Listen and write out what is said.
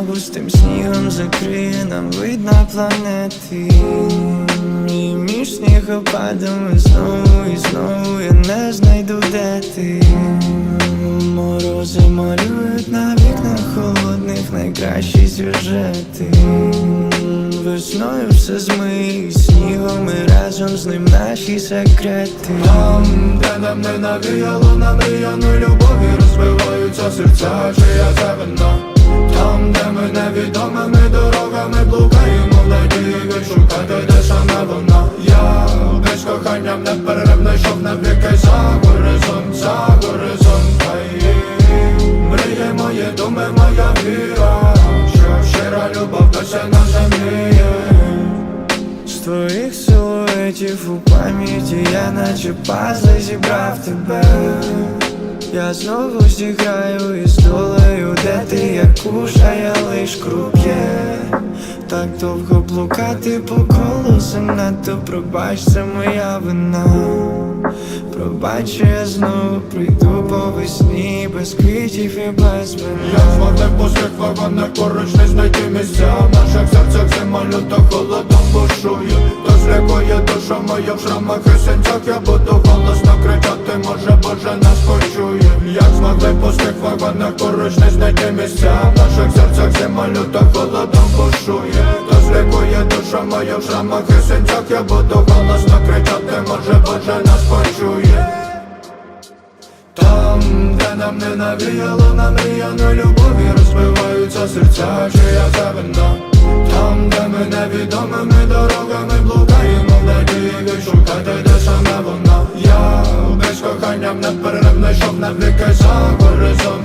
зима густим снігом закриє нам вид на планети І між снігопадами знову і знову я не знайду де ти. Морози малюють на вікнах холодних найкращі сюжети. Весною все змиє снігом і разом з ним наші секрети. Там, де нам не навіяло намріяну любові Розбиваються серця, чия це вина Там, де ми невідомими дорогами блукаємо надії. Відшукати, де саме вона? Я десь коханням неперервно йшов навіки за горизонт, за горизонт Мріє мої думи, моя віра Що щира любов досі на землі З твоїх силуетів у пам'яті я наче пазли зібрав тебе. Я знову зіграю із долею, де ти як куша, я лиш круп'є. Так довго блукати по колу занадто пробач, це моя вина. Пробач, я знову прийду по весні без квітів і без Я вина. Зводив по всіх вагонах поруч не знайти місця. В наших серцях зима люто холодом бушує То злякує душа моя в шрамах і синцях Я буду голосно кричати, може Боже нас почує. Як змогли вагонах поруч не знайти місця. В наших серцях зима люто холодом бушує. То злякує душа моя в шрамах і синцях. Я буду голосно кричати, може Боже нас почує. Там, де нам не навіяло намріяну любові Розбиваються серця, чия це вина Там, де ми невідомими дорогами блукаємо В надії відшукати, де саме вона. Я без коханням неперервно йшов навіки за горизонт